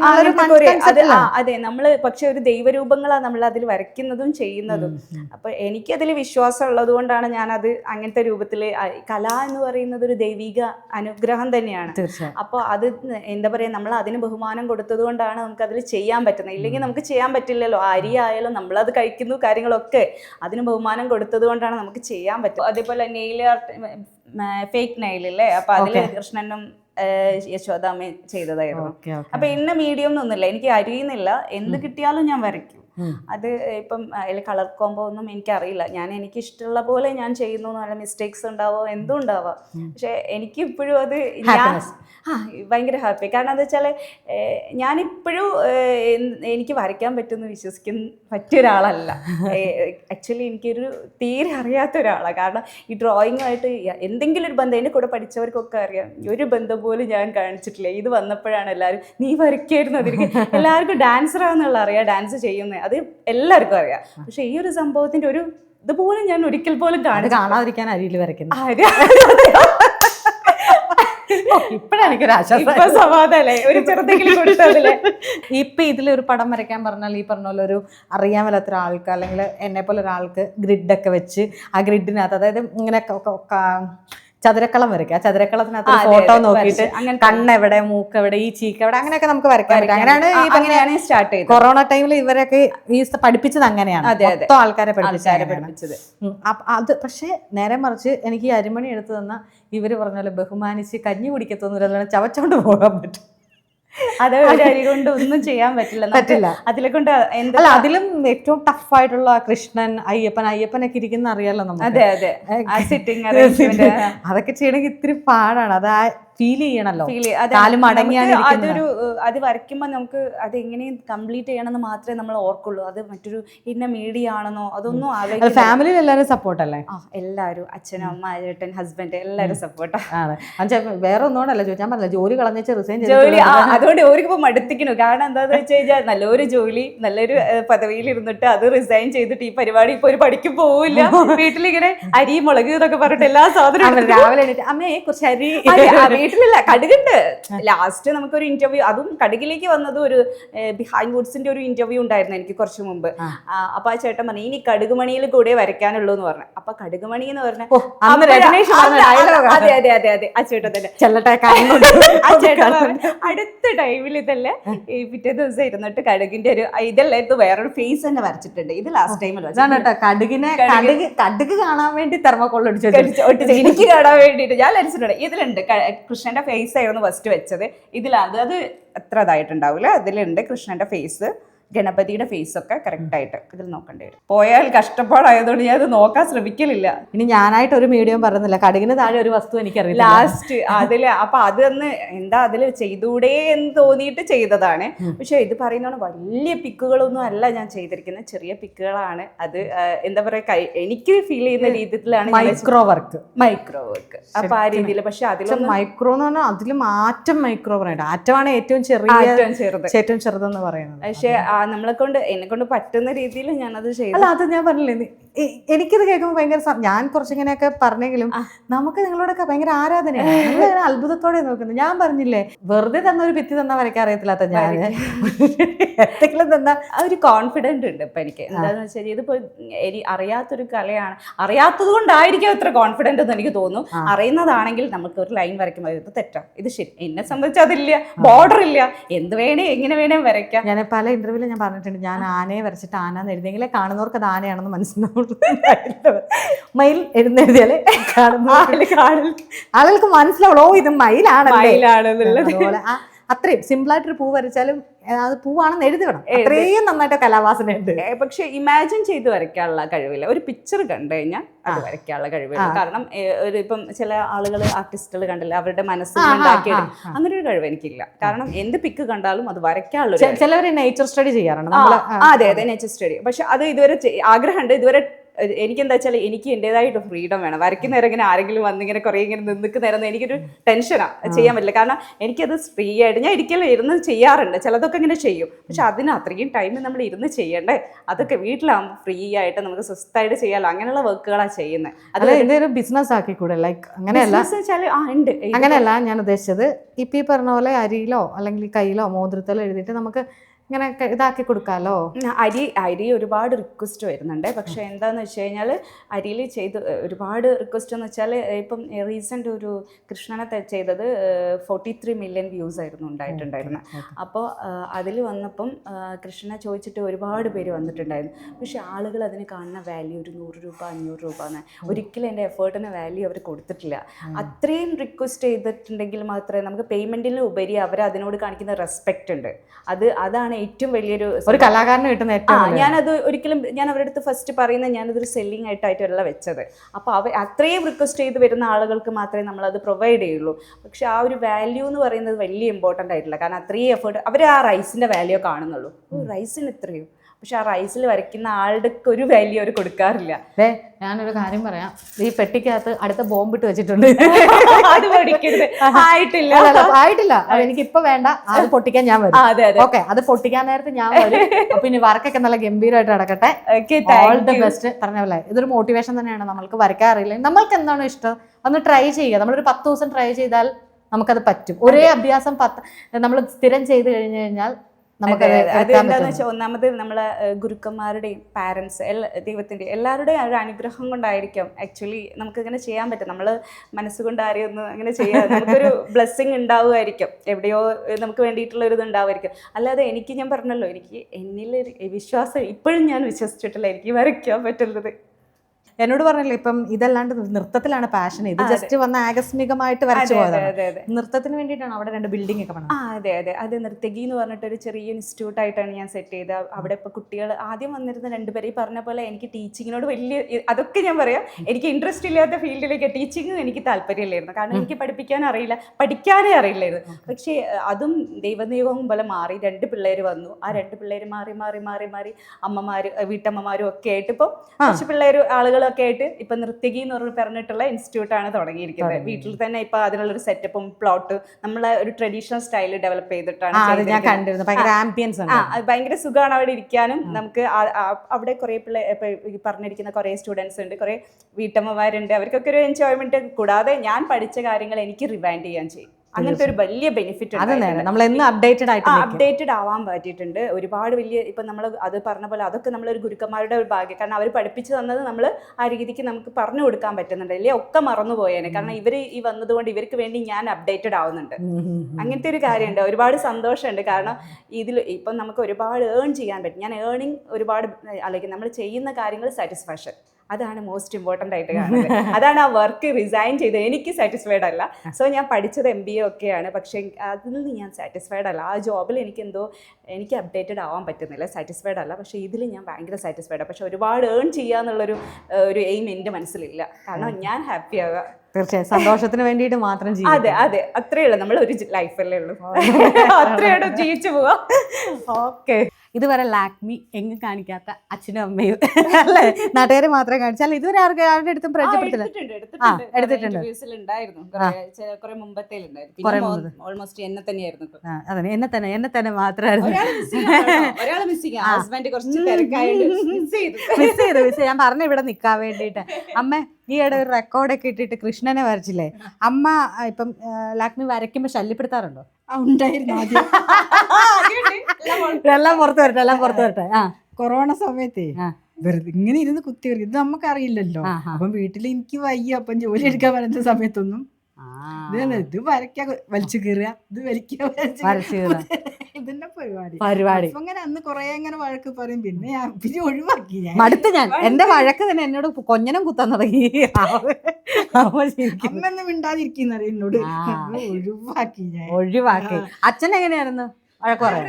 അത് നമ്മൾ പക്ഷെ ഒരു ദൈവരൂപങ്ങളാണ് നമ്മൾ അതിൽ വരയ്ക്കുന്നതും ചെയ്യുന്നതും. അപ്പൊ എനിക്കതിൽ വിശ്വാസം ഉള്ളത് കൊണ്ടാണ് ഞാൻ അത് അങ്ങനത്തെ രൂപത്തിൽ കല എന്ന് പറയുന്നത് ഒരു ദൈവിക അനുഗ്രഹം തന്നെയാണ്. അപ്പൊ അപ്പോൾ അത് എന്താ പറയാ നമ്മൾ അതിന് ബഹുമാനം കൊടുത്തത് കൊണ്ടാണ് നമുക്ക് അതിൽ ചെയ്യാൻ പറ്റുന്നത്. ഇല്ലെങ്കിൽ നമുക്ക് ചെയ്യാൻ പറ്റില്ലല്ലോ. അരി ആയാലും നമ്മളത് കഴിക്കുന്നു കാര്യങ്ങളൊക്കെ അതിന് ബഹുമാനം കൊടുത്തത് കൊണ്ടാണ് നമുക്ക് ചെയ്യാൻ പറ്റും അതേപോലെ നെയിൽ ഫേക്ക് നൈലില്ലേ അപ്പൊ അതിൽ കൃഷ്ണനും യശോദാമയും യശോദാമ്മയും ചെയ്തതായിരുന്നു. അപ്പൊ ഇന്ന മീഡിയം എന്നൊന്നുമില്ല എനിക്ക് അറിയുന്നില്ല എന്ത് കിട്ടിയാലും ഞാൻ വരയ്ക്കും. അത് ഇപ്പം അതിൽ കളർ കോമ്പോ ഒന്നും എനിക്കറിയില്ല. ഞാൻ എനിക്ക് ഇഷ്ടമുള്ള പോലെ ഞാൻ ചെയ്യുന്നു നല്ല മിസ്റ്റേക്സ് ഉണ്ടാവോ? എന്തും ഉണ്ടാവാം. പക്ഷെ എനിക്ക് ഇപ്പോഴും അത് ഞാൻ ആ ഭയങ്കര ഹാപ്പി കാരണം എന്താ വെച്ചാൽ ഞാനിപ്പോഴും എനിക്ക് വരയ്ക്കാൻ പറ്റുമെന്ന് വിശ്വസിക്കുന്ന പറ്റിയ ഒരാളല്ല ആക്ച്വലി എനിക്കൊരു തീരെ അറിയാത്ത ഒരാളാണ് കാരണം ഈ ഡ്രോയിങ്ങുമായിട്ട് എന്തെങ്കിലും ഒരു ബന്ധം എന്റെ കൂടെ പഠിച്ചവർക്കൊക്കെ അറിയാം. ഒരു ബന്ധം പോലും ഞാൻ കാണിച്ചിട്ടില്ല. ഇത് വന്നപ്പോഴാണ് എല്ലാവരും നീ വരയ്ക്കായിരുന്നു അതിരിക്കും എല്ലാവർക്കും ഡാൻസർ ആണെന്നുള്ള അറിയാം. ഡാൻസ് ചെയ്യുന്നത് അത് എല്ലാവർക്കും അറിയാം. പക്ഷെ ഈ ഒരു സംഭവത്തിന്റെ ഒരു ഇതുപോലും ഞാൻ ഒരിക്കൽ പോലും കാണും കാണാതിരിക്കാൻ അരിയിൽ വരയ്ക്കുന്നത് ആരും ഇപ്പഴാണ് എനിക്കൊരു ഇപ്പൊ സമാധാനല്ലേ ഒരു ചെറുതെങ്കിലും കൊടുത്തതല്ലേ? ഇപ്പൊ ഇതിലൊരു പടം വരയ്ക്കാൻ പറഞ്ഞാൽ ഈ പറഞ്ഞ പോലെ ഒരു അറിയാൻ വല്ലാത്ത ഒരാൾക്ക് അല്ലെങ്കിൽ എന്നെ പോലെ ഒരാൾക്ക് ഗ്രിഡൊക്കെ വെച്ച് ആ ഗ്രിഡിനകത്ത് അതായത് ഇങ്ങനെ ചതുരക്കളം വരയ്ക്കുക. ചതുരക്കളത്തിനകത്ത് ഫോട്ടോ നോക്കിയിട്ട് കണ്ണെവിടെ മൂക്കെവിടെ ഈ ചീക്ക് എവിടെ അങ്ങനെയൊക്കെ നമുക്ക് വരയ്ക്കാൻ പറ്റും അങ്ങനെയാണ് ഈ അങ്ങനെയാണ് സ്റ്റാർട്ട് ചെയ്തത്. കൊറോണ ടൈമിൽ ഇവരൊക്കെ ഈ പഠിപ്പിച്ചത് അങ്ങനെയാണ്. മൊത്തം ആൾക്കാരെ പഠിപ്പിച്ചത് അത് പക്ഷേ നേരെ മറിച്ച് എനിക്ക് അരിമണി എടുത്തു തന്ന ഇവർ പറഞ്ഞ പോലെ ബഹുമാനിച്ച് കഞ്ഞി കുടിക്കത്തൊന്നുമില്ല ചവച്ചോണ്ട് പോകാൻ പറ്റും. അത് കൊണ്ട് ഒന്നും ചെയ്യാൻ പറ്റില്ല. പറ്റില്ല. അതിലെ കൊണ്ട് എന്താ അല്ല അതിലും ഏറ്റവും ടഫ് ആയിട്ടുള്ള കൃഷ്ണൻ അയ്യപ്പൻ അയ്യപ്പനൊക്കെ ഇരിക്കുന്ന അറിയാലോ നമ്മൾ അതെ അതെ. സിറ്റിംഗ് അതൊക്കെ ചെയ്യണമെങ്കിൽ ഇത്തിരി പാടാണ്. അത് ഫീൽ ചെയ്യണല്ലോ. കാൽ അതൊരു അത് വരയ്ക്കുമ്പോൾ നമുക്ക് അത് എങ്ങനെയും കംപ്ലീറ്റ് ചെയ്യണമെന്ന് മാത്രമേ നമ്മൾ ഓർക്കുള്ളൂ. അത് മറ്റൊരു ഇന്ന മീഡിയ ആണെന്നോ അതൊന്നും ഫാമിലി ഫാമിലിയിൽ എല്ലാവരും സപ്പോർട്ടല്ലേ ആ എല്ലാവരും അച്ഛനും അമ്മ ചേട്ടൻ ഹസ്ബൻഡ് എല്ലാവരും സപ്പോർട്ട് ആണ്. വേറെ ഒന്നുകൊണ്ടല്ല ചോദിച്ചാൽ പറഞ്ഞില്ല ജോലി കളഞ്ഞ റിസൈൻ ജോലി അതുകൊണ്ട് ഓർക്കിപ്പോ മടുത്തിക്കണു കാരണം എന്താണെന്ന് വെച്ച് കഴിഞ്ഞാൽ നല്ലൊരു ജോലി നല്ലൊരു പദവിയിൽ ഇരുന്നിട്ട് അത് റിസൈൻ ചെയ്തിട്ട് ഈ പരിപാടി ഇപ്പൊ ഒരു പഠിക്കും പോവില്ല. വീട്ടിലിങ്ങനെ അരി മുളക് എന്നൊക്കെ പറഞ്ഞിട്ട് എല്ലാ സാധനവും രാവിലെ അമ്മേ കുറച്ച് അരി വീട്ടിലില്ല കടുകുണ്ട്. ലാസ്റ്റ് നമുക്കൊരു ഇന്റർവ്യൂ അതും കടുകിലേക്ക് വന്നത് ഒരു ബിഹൈൻഡ് വുഡ്സിന്റെ ഒരു ഇന്റർവ്യൂ ഉണ്ടായിരുന്നു എനിക്ക് കുറച്ച് മുമ്പ്. അപ്പൊ ആ ചേട്ടൻ പറഞ്ഞു ഇനി കടുകുമണിയിൽ കൂടെ വരയ്ക്കാനുള്ളൂ എന്ന് പറഞ്ഞു. അപ്പൊ കടുകുമണി എന്ന് പറഞ്ഞ അതെ അതെ അതെ അതെ. ആ ചേട്ടൻ തന്നെ. ചെല്ലട്ടെ കാര്യം കൊണ്ട് ആ ചേട്ടൻ പറഞ്ഞു, അടുത്ത ടൈമിൽ ഇതല്ലേ ഈ പിറ്റേ ദിവസം ഇരുന്നിട്ട് കടുകിന്റെ ഒരു ഇതല്ല ഇത് വേറൊരു ഫേസ് തന്നെ വരച്ചിട്ടുണ്ട്. ഇത് ലാസ്റ്റ് ടൈമിൽ കേട്ടോ കടുകിനെ കടുക് കടുക് കാണാൻ വേണ്ടി തെർമോക്കോൾ ഒടിച്ചു എനിക്ക് കാണാൻ വേണ്ടിയിട്ട് ഞാൻ ലരിച്ചിട്ടുണ്ട് ഇതിലുണ്ട് കൃഷ്ണന്റെ ഫേസ് ആയിരുന്നു ഫസ്റ്റ് വെച്ചത്. ഇതിലാണ് അത് അത്ര ഇതായിട്ടുണ്ടാവില്ല അതിലുണ്ട് കൃഷ്ണന്റെ ഫേസ് ഗണപതിയുടെ ഫേസ് ഒക്കെ കറക്റ്റ് ആയിട്ട് ഇതിൽ നോക്കേണ്ടി വരും. പോയാൽ കഷ്ടപ്പാടായതുകൊണ്ട് ഞാൻ അത് നോക്കാൻ ശ്രമിക്കലില്ല. ഇനി ഞാനായിട്ട് ഒരു മീഡിയം പറഞ്ഞില്ല. കടുകിന് താഴെ ഒരു വസ്തു എനിക്കറിയില്ല ലാസ്റ്റ് അതിൽ അപ്പൊ അതൊന്ന് എന്താ അതിൽ ചെയ്തൂടെ എന്ന് തോന്നിയിട്ട് ചെയ്തതാണ്. പക്ഷെ ഇത് പറയുന്നതാണ് വലിയ പിക്കുകളൊന്നും അല്ല ഞാൻ ചെയ്തിരിക്കുന്നത്. ചെറിയ പിക്കുകളാണ്. അത് എന്താ പറയുക എനിക്ക് ഫീൽ ചെയ്യുന്ന രീതിയിലാണ് മൈക്രോ വർക്ക് മൈക്രോ വർക്ക് അപ്പൊ ആ രീതിയിൽ പക്ഷെ അതിൽ മൈക്രോ എന്ന് പറഞ്ഞാൽ അതിലും ആറ്റം മൈക്രോ പറയുന്നത് ആറ്റമാണ് ഏറ്റവും ചെറിയ ഏറ്റവും ചെറുത്. ഏറ്റവും ചെറുതെന്ന് പറയുന്നത്. പക്ഷെ നമ്മളെ കൊണ്ട് എന്നെ കൊണ്ട് പറ്റുന്ന രീതിയിൽ ഞാനത് ചെയ്തു. അല്ല അത് ഞാൻ പറഞ്ഞില്ലേ എനിക്കിത് കേൾക്കുമ്പോൾ ഭയങ്കര ഞാൻ കുറച്ചിങ്ങനെയൊക്കെ പറഞ്ഞെങ്കിലും നമുക്ക് നിങ്ങളോടൊക്കെ ഭയങ്കര ആരാധനയാണ്. അത്ഭുതത്തോടെ നോക്കുന്നത്. ഞാൻ പറഞ്ഞില്ലേ വെറുതെ തന്ന ഒരു ഭിത്തി തന്നാൽ വരയ്ക്കാൻ അറിയത്തില്ലാത്ത ഞാൻ. എന്തെങ്കിലും തന്ന ഒരു കോൺഫിഡന്റ് ഉണ്ട് ഇപ്പം എനിക്ക്. എന്താണെന്ന് വെച്ചാൽ ഇതിപ്പോൾ എനി അറിയാത്തൊരു കലയാണ്. അറിയാത്തത് കൊണ്ടായിരിക്കും ഇത്ര കോൺഫിഡന്റ് എന്ന് എനിക്ക് തോന്നുന്നു അറിയുന്നതാണെങ്കിൽ നമുക്ക് ഒരു ലൈൻ വരയ്ക്കുമ്പോൾ ഇത് തെറ്റാം. ഇത് ശരി. എന്നെ സംബന്ധിച്ച് അതില്ല. ബോർഡർ ഇല്ല. എന്ത് വേണേ എങ്ങനെ വേണേ വരയ്ക്കാം. ഞാൻ പല ഇന്റർവ്യൂവിലും ഞാൻ പറഞ്ഞിട്ടുണ്ട്. ഞാൻ ആനയെ വരച്ചിട്ട് ആന എഴുതിയെങ്കിലേ കാണുന്നവർക്ക് അത് ആനയാണെന്ന് മനസ്സിലാവുള്ളൂ. മയിൽ കാണുന്നവർക്ക് ആളുകൾക്ക് മനസ്സിലാവുള്ളൂ ഇത് മയിലാണ്. അതുപോലെ അത്രയും സിമ്പിളായിട്ടൊരു പൂ വരച്ചാലും അത് പൂവാണെന്ന് എഴുതി. വേണം അത്രയും നന്നായിട്ട് കലാവാസന ഉണ്ട്. പക്ഷെ ഇമാജിൻ ചെയ്ത് വരയ്ക്കാനുള്ള കഴിവില്ല. ഒരു പിക്ചർ കണ്ടു കഴിഞ്ഞാൽ അത് വരയ്ക്കാനുള്ള കഴിവില്ല കാരണം ഒരു ഇപ്പം ചില ആളുകൾ ആർട്ടിസ്റ്റുകൾ കണ്ടില്ല അവരുടെ മനസ്സിൽ അങ്ങനെ ഒരു കഴിവ് എനിക്കില്ല. കാരണം എന്ത് പിക്ക് കണ്ടാലും അത് വരയ്ക്കാനുള്ള ഒരു ചിലവർ നേച്ചർ സ്റ്റഡി ചെയ്യാറുണ്ട്. അതെ അതെ നേച്ചർ സ്റ്റഡി പക്ഷെ അത് ഇതുവരെ ആഗ്രഹമുണ്ട്. ഇതുവരെ എനിക്കെന്താ വെച്ചാൽ എനിക്ക് എന്റെതായിട്ട് ഫ്രീഡം വേണം. വരയ്ക്കുന്ന നേരം ഇങ്ങനെ ആരെങ്കിലും വന്നിങ്ങനെ കുറേ ഇങ്ങനെ നിന്നിക്ക് നേരം എനിക്കൊരു ടെൻഷനാണ് ചെയ്യാൻ പറ്റില്ല. കാരണം എനിക്കത് ഫ്രീ ആയിട്ട് ഞാൻ ഒരിക്കലും ഇരുന്ന് ചെയ്യാറുണ്ട്. ചിലതൊക്കെ ഇങ്ങനെ ചെയ്യും. പക്ഷെ അതിന് അത്രയും ടൈം നമ്മൾ ഇരുന്ന് ചെയ്യണ്ടേ? അതൊക്കെ വീട്ടിലാകുമ്പോൾ ഫ്രീ ആയിട്ട് നമുക്ക് സ്വസ്ഥമായിട്ട് ചെയ്യാമല്ലോ അങ്ങനെയുള്ള വർക്കുകളാണ് ചെയ്യുന്നത് അത് അത് എന്തെങ്കിലും ബിസിനസ് ആക്കിക്കൂടെ ലൈക്ക് അങ്ങനെയല്ല. ആ ഉണ്ട്. അങ്ങനെയല്ല ഞാൻ ഉദ്ദേശിച്ചത് ഇപ്പം ഈ പറഞ്ഞ പോലെ അരിയിലോ അല്ലെങ്കിൽ കയ്യിലോ മോതിരത്തിലോ എഴുതിയിട്ട് നമുക്ക് ഇങ്ങനെ ഇതാക്കി കൊടുക്കാമല്ലോ അരി അരി ഒരുപാട് റിക്വസ്റ്റ് വരുന്നുണ്ട്. പക്ഷേ എന്താന്ന് വെച്ച് കഴിഞ്ഞാൽ അരിയിൽ ചെയ്ത് ഒരുപാട് റിക്വസ്റ്റ് എന്ന് വെച്ചാൽ ഇപ്പം റീസെന്റ് ഒരു കൃഷ്ണനെ ചെയ്തത് ഫോർട്ടി ത്രീ മില്യൺ വ്യൂസ് ആയിരുന്നു ഉണ്ടായിട്ടുണ്ടായിരുന്നത് അപ്പോൾ അതിൽ വന്നപ്പം കൃഷ്ണനെ ചോദിച്ചിട്ട് ഒരുപാട് പേര് വന്നിട്ടുണ്ടായിരുന്നു. പക്ഷെ ആളുകൾ അതിന് കാണുന്ന വാല്യൂ ഒരു നൂറ് രൂപ അഞ്ഞൂറ് രൂപ എന്ന്. ഒരിക്കലും എന്റെ എഫേർട്ടിന് വാല്യൂ അവർ കൊടുത്തിട്ടില്ല. അത്രയും റിക്വസ്റ്റ് ചെയ്തിട്ടുണ്ടെങ്കിൽ മാത്രമേ നമുക്ക് പേയ്മെന്റിന് ഉപരി അവർ അതിനോട് കാണിക്കുന്ന റെസ്പെക്റ്റ് ഉണ്ട്. അത് അതാണ് ഏറ്റവും വലിയൊരു ഒരു കലാകാരന് കിട്ടുന്ന ഏറ്റവും ഞാനത് ഒരിക്കലും ഞാൻ അവരുടെ അടുത്ത് ഫസ്റ്റ് പറയുന്നത് ഞാനതൊരു സെല്ലിംഗ് ആയിട്ടായിട്ടല്ല വെച്ചത്. അപ്പോൾ അവ അത്രയും റിക്വസ്റ്റ് ചെയ്ത് വരുന്ന ആളുകൾക്ക് മാത്രമേ നമ്മൾ അത് പ്രൊവൈഡ് ചെയ്യുള്ളൂ. പക്ഷെ ആ ഒരു വാല്യൂ എന്ന് പറയുന്നത് വലിയ ഇമ്പോർട്ടന്റ് ആയിട്ടില്ല. കാരണം അത്രയും എഫേർട്ട് അവർ ആ റൈസിന്റെ വാല്യൂ കാണുന്നുള്ളൂ. റൈസിന് ഇത്രയോ? പക്ഷെ ആ റൈസിൽ വരയ്ക്കുന്ന ആളുടെ ഒരു വാല്യൂ അവർ കൊടുക്കാറില്ല. അതെ ഞാനൊരു കാര്യം പറയാം. ഈ പെട്ടിക്കകത്ത് അടുത്ത ബോംബിട്ട് വെച്ചിട്ടുണ്ട്. അത് ആയിട്ടില്ല. ആയിട്ടില്ല. എനിക്ക് ഇപ്പൊ വേണ്ട. അത് പൊട്ടിക്കാൻ ഞാൻ വരും. ഓക്കെ അത് പൊട്ടിക്കാൻ നേരത്തെ ഞാൻ വരും. അപ്പൊ ഇനി വർക്കൊക്കെ നല്ല ഗംഭീരമായിട്ട് നടക്കട്ടെ. ഓൾ ദ ബെസ്റ്റ് പറഞ്ഞ പോലെ ഇതൊരു മോട്ടിവേഷൻ തന്നെയാണ് നമ്മൾക്ക് വരയ്ക്കാൻ അറിയില്ല നമ്മൾക്ക് എന്താണ് ഇഷ്ടം? ഒന്ന് ട്രൈ ചെയ്യുക. നമ്മളൊരു പത്ത് ദിവസം ട്രൈ ചെയ്താൽ നമുക്കത് പറ്റും. ഒരേ അഭ്യാസം പത്ത് നമ്മൾ സ്ഥിരം ചെയ്ത് കഴിഞ്ഞു കഴിഞ്ഞാൽ നമുക്കത് അത് എടുക്കാൻ എന്താന്ന് വെച്ചാൽ ഒന്നാമത് നമ്മളെ ഗുരുക്കന്മാരുടെയും പാരൻസ് എല്ലാ ദൈവത്തിന്റെ എല്ലാവരുടെയും ഒരു അനുഗ്രഹം കൊണ്ടായിരിക്കും ആക്ച്വലി നമുക്ക് ഇങ്ങനെ ചെയ്യാൻ പറ്റും. നമ്മൾ മനസ്സുകൊണ്ട് ആരെയും ഒന്ന് അങ്ങനെ ചെയ്യാം നമുക്കൊരു ബ്ലെസ്സിങ് ഉണ്ടാവുമായിരിക്കും. എവിടെയോ നമുക്ക് വേണ്ടിയിട്ടുള്ള ഒരു ഇത് ഉണ്ടാവുമായിരിക്കും. അല്ലാതെ എനിക്ക് ഞാൻ പറഞ്ഞല്ലോ എനിക്ക് എന്നിലൊരു വിശ്വാസം ഇപ്പോഴും ഞാൻ വിശ്വസിച്ചിട്ടില്ല. എനിക്ക് വരയ്ക്കാൻ പറ്റുന്നത്. എന്നോട് പറഞ്ഞല്ലോ ഇപ്പം ഇതല്ലാണ്ട് നൃത്തത്തിലാണ് പാഷൻ ഇത് ജസ്റ്റ് വന്ന ആകസ്മികമായിട്ട് വരച്ചു അതെ. നൃത്തത്തിന് വേണ്ടിയിട്ടാണ് അവിടെ രണ്ട് ബിൽഡിംഗ് ഒക്കെ ആ അതെ അതെ. അത് നൃത്തകി എന്ന് പറഞ്ഞിട്ട് ഒരു ചെറിയ ഇൻസ്റ്റിറ്റ്യൂട്ട് ആയിട്ടാണ് ഞാൻ സെറ്റ് ചെയ്തത്. അവിടെ ഇപ്പോൾ കുട്ടികൾ ആദ്യം വന്നിരുന്ന രണ്ടുപേരെ ഈ പറഞ്ഞ പോലെ എനിക്ക് ടീച്ചിങ്ങിനോട് വലിയ അതൊക്കെ ഞാൻ പറയാം. എനിക്ക് ഇൻട്രസ്റ്റ് ഇല്ലാത്ത ഫീൽഡിലേക്ക് ടീച്ചിങ് എനിക്ക് താല്പര്യമില്ലായിരുന്നു. കാരണം എനിക്ക് പഠിപ്പിക്കാൻ അറിയില്ല പഠിക്കാനേ അറിയില്ലായിരുന്നു. പക്ഷേ അതും ദൈവനിയോഗം പോലെ മാറി രണ്ട് പിള്ളേർ വന്നു. ആ രണ്ട് പിള്ളേർ മാറി മാറി മാറി മാറി അമ്മമാർ വീട്ടമ്മമാരും ഒക്കെ ആയിട്ട് ഇപ്പം കുറച്ച് പിള്ളേർ ആളുകളൊക്കെ ആയിട്ട് ഇപ്പൊ നൃത്തകി എന്ന് പറഞ്ഞ് പറഞ്ഞിട്ടുള്ള ഇൻസ്റ്റിറ്റ്യൂട്ടാണ് തുടങ്ങിയിരിക്കുന്നത്. വീട്ടിൽ തന്നെ ഇപ്പൊ അതിനുള്ള ഒരു സെറ്റപ്പും പ്ലോട്ട് നമ്മളെ ഒരു ട്രഡീഷണൽ സ്റ്റൈൽ ഡെവലപ്പ് ചെയ്തിട്ടാണ് ഞാൻ. കണ്ടിരുന്നു. ഭയങ്കര ആംബിയൻസ് ആ ഉണ്ട് അത് ഭയങ്കര സുഖമാണ് അവിടെ ഇരിക്കാനും. നമുക്ക് അവിടെ കുറെ പിള്ളേ ഇപ്പൊ ഈ പറഞ്ഞിരിക്കുന്ന കുറെ സ്റ്റുഡൻസ് ഉണ്ട് കുറെ വീട്ടമ്മമാരുണ്ട്. അവർക്കൊക്കെ ഒരു എൻജോയ്മെന്റ് കൂടാതെ ഞാൻ പഠിച്ച കാര്യങ്ങൾ എനിക്ക് റിവൈൻഡ് ചെയ്യാൻ ചെയ്യും. അങ്ങനത്തെ ഒരു വലിയ ബെനിഫിറ്റ് അത് നേരെ നമ്മൾ എന്ന് അപ്ഡേറ്റഡ് ആയിട്ട് അപ്ഡേറ്റഡ് ആവാൻ പറ്റിയിട്ടുണ്ട്. ഒരുപാട് വലിയ ഇപ്പൊ നമ്മൾ അത് പറഞ്ഞ പോലെ അതൊക്കെ ഒരു ഗുരുക്കന്മാരുടെ ഒരു ഭാഗ്യം. കാരണം അവർ പഠിപ്പിച്ചു തന്നത് നമ്മൾ ആ രീതിക്ക് നമുക്ക് പറഞ്ഞു കൊടുക്കാൻ പറ്റുന്നുണ്ട്. അല്ലെ ഒക്കെ മറന്നു പോയേനെ. കാരണം ഇവർ ഈ വന്നതുകൊണ്ട് ഇവർക്ക് വേണ്ടി ഞാൻ അപ്ഡേറ്റഡ് ആവുന്നുണ്ട്. അങ്ങനത്തെ ഒരു കാര്യമുണ്ട്. ഒരുപാട് സന്തോഷമുണ്ട്. കാരണം ഇതിൽ ഇപ്പം നമുക്ക് ഒരുപാട് ഏൺ ചെയ്യാൻ പറ്റും. ഞാൻ ഏണിങ് ഒരുപാട് അല്ലെങ്കിൽ നമ്മൾ ചെയ്യുന്ന കാര്യങ്ങൾ സാറ്റിസ്ഫാക്ഷൻ അതാണ് മോസ്റ്റ് ഇമ്പോർട്ടന്റ് ആയിട്ട് കാണുന്നത്. അതാണ് ആ വർക്ക് റിസൈൻ ചെയ്ത് എനിക്ക് സാറ്റിസ്ഫൈഡ് അല്ല. സോ ഞാൻ പഠിച്ചത് എം ബി എ ഒക്കെയാണ്. പക്ഷേ അതിൽ നിന്ന് ഞാൻ സാറ്റിസ്ഫൈഡ് അല്ല. ആ ജോബിൽ എനിക്ക് എന്തോ എനിക്ക് അപ്ഡേറ്റഡ് ആവാൻ പറ്റുന്നില്ല. സാറ്റിസ്ഫൈഡ് അല്ല. പക്ഷേ ഇതിൽ ഞാൻ ഭയങ്കര സാറ്റിസ്ഫൈഡ് പക്ഷേ ഒരുപാട് ഏൺ ചെയ്യുക എന്നുള്ളൊരു ഒരു എയിം എന്റെ മനസ്സിലില്ല. കാരണം ഞാൻ ഹാപ്പി ആവുക. തീർച്ചയായും. സന്തോഷത്തിന് വേണ്ടിയിട്ട് മാത്രം ചെയ്യും അതെ അതെ. അത്രയേ ഉള്ളൂ. നമ്മൾ ഒരു ലൈഫല്ലേ ഉള്ളൂ. അത്രയേ ഉള്ളൂ ജീവിച്ചു പോവാ. ഓക്കെ. ഇതുവരെ ലാക്മി എങ്ങും കാണിക്കാത്ത അച്ഛനും അമ്മയും അല്ലേ? നാട്ടുകാരെ മാത്രമേ കാണിച്ചാൽ ഇതുവരെ ആർക്കും ആരുടെ അടുത്തും പരിചയപ്പെടുത്തില്ല. ആ, എടുത്തിട്ടുണ്ട്. ഓൾമോസ്റ്റ് എന്നെ തന്നെയായിരുന്നു അതെ എന്നെ തന്നെ എന്നെ തന്നെ മാത്രമായിരുന്നു. മിസ് ചെയ്തു. മിസ് ഞാൻ പറഞ്ഞു ഇവിടെ നിൽക്കാൻ വേണ്ടിയിട്ട്. അമ്മ ഈയിടെ ഒരു റെക്കോർഡൊക്കെ ഇട്ടിട്ട് കൃഷ്ണനെ വരച്ചില്ലേ? അമ്മ ഇപ്പം ലാക്മി വരയ്ക്കുമ്പോൾ ശല്യപ്പെടുത്താറുണ്ടോ? ഉണ്ടായിരുന്നു എല്ലാം പുറത്ത് വരട്ടെ എല്ലാം പുറത്ത് വരട്ടെ. ആ. കൊറോണ സമയത്തേ. വെറുതെ ഇങ്ങനെ ഇരുന്ന് കുത്തി വരും ഇത് നമുക്കറിയില്ലല്ലോ. അപ്പം വീട്ടിൽ എനിക്ക് വയ്യ അപ്പം ജോലി എടുക്കാൻ വരുന്ന സമയത്തൊന്നും. ഇത് വരയ്ക്കാൻ വലിച്ചു കീറുക ഇത് വലിക്കുക ഇതിന്റെ പരിപാടി. പരിപാടി. അങ്ങനെ അന്ന് കൊറേ അങ്ങനെ വഴക്ക് പറയും. പിന്നെ ഞാൻ പിന്നെ ഒഴിവാക്കി ഞാൻ. മടുത്ത് ഞാൻ. എന്റെ വഴക്ക് തന്നെ എന്നോട് കൊഞ്ഞനം കുത്താൻ തുടങ്ങി. അമ്മ ഒന്നും മിണ്ടാതിരിക്കുന്ന എന്നോട്. ഒഴിവാക്കി ഞാൻ. ഒഴിവാക്കി. അച്ഛൻ എങ്ങനെയായിരുന്നു? വഴക്ക് പറയാം.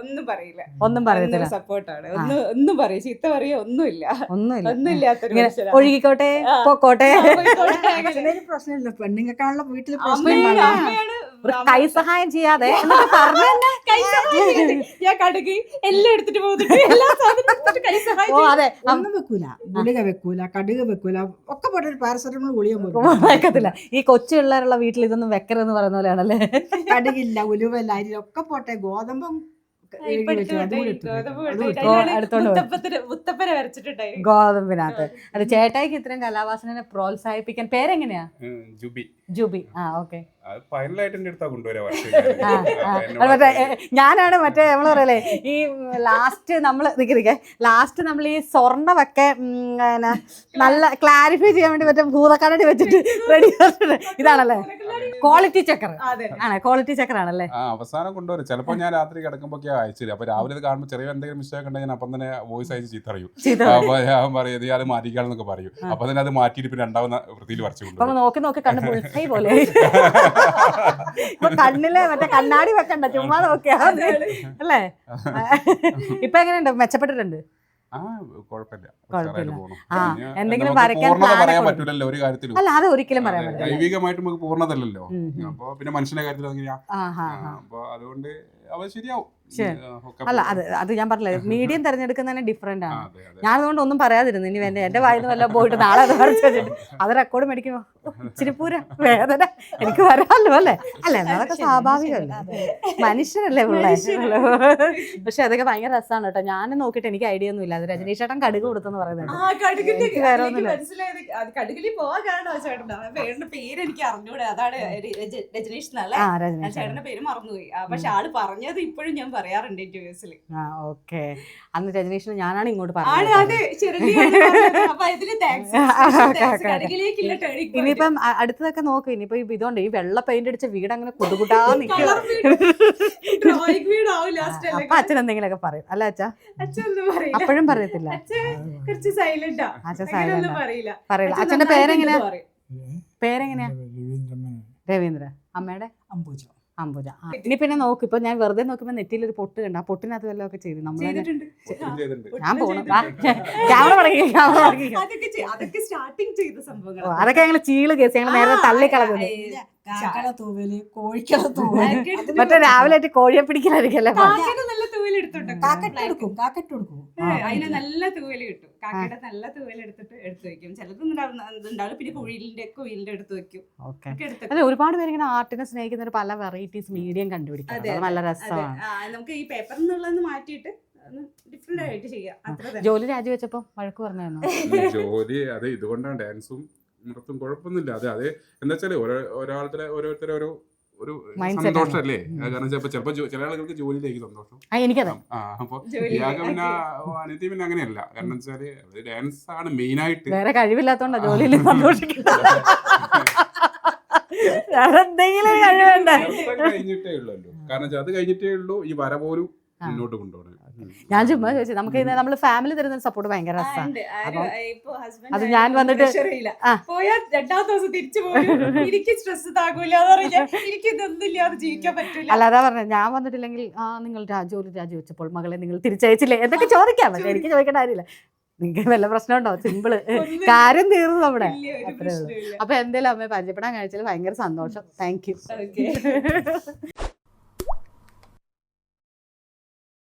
ഒന്നും പറയില്ല. ഒന്നും പറയത്തില്ല. സപ്പോർട്ടാണ് ഒന്നും ഒന്നും പറയും ചീത്ത പറയോ ഒന്നുമില്ല. ഒന്നുമില്ല. മനുഷ്യനാ. ഒഴുകിക്കോട്ടെ. പൊക്കോട്ടെ? പ്രശ്നമില്ല. പെണ്ണുങ്ങൾക്കാണല്ലോ വീട്ടിൽ പ്രശ്നം അമ്മയാണ് ഒരു കൈ സഹായം ചെയ്യാതെ ഞാൻ കടുകി എല്ലാം എടുത്തിട്ട് പോകുന്നുണ്ട്. ഓ അതെ. ഒന്നും വെക്കൂല. ഗുളിക വെക്കൂല കടുക് വെക്കൂല. ഒക്കെ പോട്ടെ ഒരു പാരസെറ്റമോൾ ഗുളിക വെക്കത്തില്ല ഈ കൊച്ചു പിള്ളേരുള്ള വീട്ടിൽ ഇതൊന്നും വെക്കരുതെന്ന് പറയുന്ന പോലെയാണല്ലേ? കടുകില്ല ഉലുവല്ല അരി ഒക്കെ പോട്ടെ. ഗോതമ്പും ഗോതമ്പിനകത്ത്. അത് ചേട്ടായിക്ക് ഇത്രയും കലാവാസനെ പ്രോത്സാഹിപ്പിക്കാൻ പേരെങ്ങനെയാ? ജുബി. ജുബി. ആ ഓക്കെ. ഞാനാണ് മറ്റേ നമ്മൾ പറയലേ ഈ ലാസ്റ്റ് നമ്മൾ നിൽക്കിരിക്കെ ലാസ്റ്റ് നമ്മൾ ഈ സ്വർണമൊക്കെ നല്ല ക്ലാരിഫൈ ചെയ്യാൻ വേണ്ടി മറ്റേ ഭൂതക്കണ്ണടി വെച്ചിട്ട് റെഡി ഇതാണല്ലേ? ക്വാളിറ്റി ചെക്കർ ആണ് ക്വാളിറ്റി ചെക്കർ ആണല്ലേ? ആ അവസാനം കൊണ്ടുവരും. ചിലപ്പോൾ ഞാൻ രാത്രി കിടക്കുമ്പോൾ അയച്ചില്ല. അപ്പൊ രാവിലെ ഇത് കാണുമ്പോൾ ചെറിയ എന്തെങ്കിലും മിസ്റ്റേക്ക് ഉണ്ടെങ്കിൽ ഞാൻ അപ്പം തന്നെ വോയിസ് അയച്ച് ചീത്ത അറിയും ചെയ്ത അപ്പൊ ഞാൻ പറയും ഇത് അത് മാറ്റിക്കാണെന്നൊക്കെ പറയും. അപ്പൊ തന്നെ അത് മാറ്റിയിട്ട് പിന്നെ രണ്ടാമത് വൃത്തിയിൽ വരച്ചു നോക്കി നോക്കി കണ്ണ് പുൾസൈ പോലെ. ഇപ്പൊ കണ്ണിൽ മറ്റേ കണ്ണാടി വെക്കണ്ട ചുമ്മാ നോക്കിയാ മതി. അല്ലേ? ഇപ്പൊ എങ്ങനെയുണ്ട്? മെച്ചപ്പെട്ടിട്ടുണ്ട്? എന്തെങ്കിലും അല്ല അത് ഒരിക്കലും പറയാൻ പറ്റില്ല. ദൈവികമായിട്ട് നമുക്ക് ഉം. അപ്പൊ പിന്നെ മനുഷ്യന്റെ കാര്യത്തിൽ അതുകൊണ്ട് അവ ശരിയാവും. അല്ല. അത് അത് ഞാൻ പറഞ്ഞില്ല മീഡിയം തിരഞ്ഞെടുക്കുന്നതന്നെ ഡിഫറെന്റ് ആണ്. ഞാൻ അതുകൊണ്ട് ഒന്നും പറയാതിരുന്നു. ഇനി എന്റെ എന്റെ വായിന്ന് വല്ല പോയിട്ട് നാളെ അത് പറഞ്ഞു വെച്ചിട്ട്. അത് റെക്കോർഡ് മേടിക്കുമോ ഓ, ഇച്ചിരി പൂര വേദന എനിക്ക് വരാമല്ലോ അല്ലേ? അല്ല അതൊക്കെ സ്വാഭാവികമല്ലേ? മനുഷ്യരല്ലേ പിള്ളേ പക്ഷെ അതൊക്കെ ഭയങ്കര രസമാണ് കേട്ടോ. ഞാൻ നോക്കിയിട്ട് എനിക്ക് ഐഡിയ ഒന്നും ഇല്ല അത് രജനീഷ് ചേട്ടൻ കടുക് കൊടുത്തെന്ന് പറയുന്നത്. ആ രജനീഷ് ചേട്ടന്റെ പേര് മറന്നുപോയി. പക്ഷെ ആൾ പറഞ്ഞത് ഇപ്പോഴും ഞാൻ പറയാറുണ്ട് ഇന്റർവ്യൂസിൽ ആ ഓക്കെ അന്ന് രജനീഷിന് ഞാനാണ് ഇങ്ങോട്ട് ആണ് പറഞ്ഞത്. അതെ ചിരണ്ടിയാണ് പറഞ്ഞത്. അപ്പൊ ഇതിൽ thanks. Special thanks. കടുകിലേക്കുള്ള turning point. ഇനിയിപ്പം അ- അടുത്തതൊക്കെ നോക്ക്. ഇനിയിപ്പോ ഈ ഇതുകൊണ്ട് ഈ വെള്ള പെയിന്റ് അടിച്ച വീട് അങ്ങനെ കുടുകുടാ നിൽക്കുക Colour വീട്. Drawing വീട് ആവും last അല്ലേ? അപ്പൊ അച്ഛൻ എന്തെങ്കിലുമൊക്കെ പറയും. അല്ല അച്ഛാ? അച്ഛൻ ഒന്നും പറയില്ല. അപ്പോഴും പറയത്തില്ല. അച്ഛൻ കുറച്ച് ആ. അച്ഛൻ അങ്ങനെയൊന്നും പറയില്ല. പറയില്ല. അച്ഛൻ അച്ഛന്റെ നന്നായിട്ട് പേരെങ്ങനെയാ? പറയും. പേരെങ്ങനെയാ? രവീന്ദ്ര അമ്മയുടെ? അമ്പൂജ അംബുജ ആ. ഇനി പിന്നെ നോക്ക് ഇപ്പൊ ഞാൻ വെറുതെ നോക്കുമ്പോ നെറ്റിയിൽ ഒരു പൊട്ട് കണ്ട ആ പൊട്ടിനകത്ത് വല്ലതും ഒക്കെ ചെയ്തു നമ്മൾ ചെയ്തിട്ടുണ്ട്. ഞാൻ പോണം. ക്യാമറ പടക്കി ക്യാമറ അതൊക്കെ സംഭവങ്ങൾ അതൊക്കെ ഞങ്ങൾ ചീൾ കേസ് ഞങ്ങൾ നേരത്തെ തള്ളിക്കളഞ്ഞത് കാക്കട തൂവൽ കോഴിക്കട തൂവൽ. മറ്റേ രാവിലെ കോഴിയെ പിടിക്കലായിരിക്കല്ലേ കാക്കയുടെ നല്ല തൂവൽ എടുത്തോട്ടെ കാക്കട്ട് എടുക്കും കാക്കട്ട് എടുക്കും. അതിന് നല്ല തൂവൽ കിട്ടും. കാക്കയുടെ നല്ല തൂവൽ എടുത്തിട്ട് എടുത്തു വെക്കും. ചിലത് ഉണ്ടാവും. പിന്നെ കുഴിലിന്റെ കുഴിലിന്റെ എടുത്ത് വെക്കും. അല്ല ഒരുപാട് പേര് ഇങ്ങനെ ആർട്ടിനെ സ്നേഹിക്കുന്ന പല വെറൈറ്റീസ് മീഡിയം കണ്ടുപിടിക്കും. നല്ല രസമാണ്. നമുക്ക് ഈ പേപ്പറിൽ നിന്നുള്ളത് മാറ്റിയിട്ട് ഡിഫറെന്റ് ആയിട്ട് ചെയ്യാം. അത്ര തന്നെ. ജോലി രാജിവെച്ചപ്പോ വഴക്ക് പറഞ്ഞായിരുന്നു? ജോലി അത് ഇതുകൊണ്ടാണ് ഡാൻസും നൃത്തം കുഴപ്പമൊന്നുമില്ല. അതെ അതെ. എന്താ വെച്ചാൽ ഓരോ ഒരാളുടെ ഓരോരുത്തരെ ഓരോ ഒരു സന്തോഷമല്ലേ കാരണം ചിലപ്പോ ചിലപ്പോ ചില ആളുകൾക്ക് ജോലിയിലേക്ക് സന്തോഷം. അപ്പൊ ഇയാൾക്ക് പിന്നെ അനിയത്തി പിന്നെ അങ്ങനെയല്ല. കാരണം വെച്ചാൽ ഡാൻസ് ആണ് മെയിൻ ആയിട്ട് വേറെ കഴിവില്ലാത്തോണ്ടാ ജോലിയിൽ സന്തോഷിക്കുന്നത്. കഴിഞ്ഞിട്ടേ ഉള്ളൂ കാരണം അത് കഴിഞ്ഞിട്ടേ ഉള്ളൂ. ഈ വര പോലും മുന്നോട്ട് കൊണ്ടുപോകണം. ഞാൻ ചുമ്മാ ചോദിച്ചു നമുക്ക് നമ്മൾ ഫാമിലി തരുന്ന സപ്പോർട്ട് ഭയങ്കര രസമാണ് അത് ഞാൻ വന്നിട്ട്. പോയാൽ രണ്ടാമത്തെ ദിവസം തിരിച്ചു പോകും എനിക്ക് സ്ട്രെസ് താങ്ങൂല എന്ന് പറഞ്ഞാൽ എനിക്ക് ഇതൊന്നും ഇല്ലാതെ ജീവിക്കാൻ പറ്റില്ല അല്ല അതാ പറഞ്ഞത് ഞാൻ വന്നിട്ടില്ലെങ്കിൽ ആ നിങ്ങൾ രാജോലി രാജിവെച്ചപ്പോൾ മകളെ നിങ്ങൾ തിരിച്ചയച്ചില്ലേ? എന്തൊക്കെ ചോദിക്കാം. പക്ഷെ എനിക്ക് ചോദിക്കേണ്ട കാര്യമില്ല. നിങ്ങൾക്ക് വല്ല പ്രശ്നമുണ്ടോ? സിമ്പിൾ കാര്യം തീർന്നു നമ്മുടെ. അത്രേ ഉള്ളൂ. അപ്പൊ എന്തേലും അമ്മയെ പരിചയപ്പെടാൻ കഴിച്ചാൽ ഭയങ്കര സന്തോഷം. Thank you.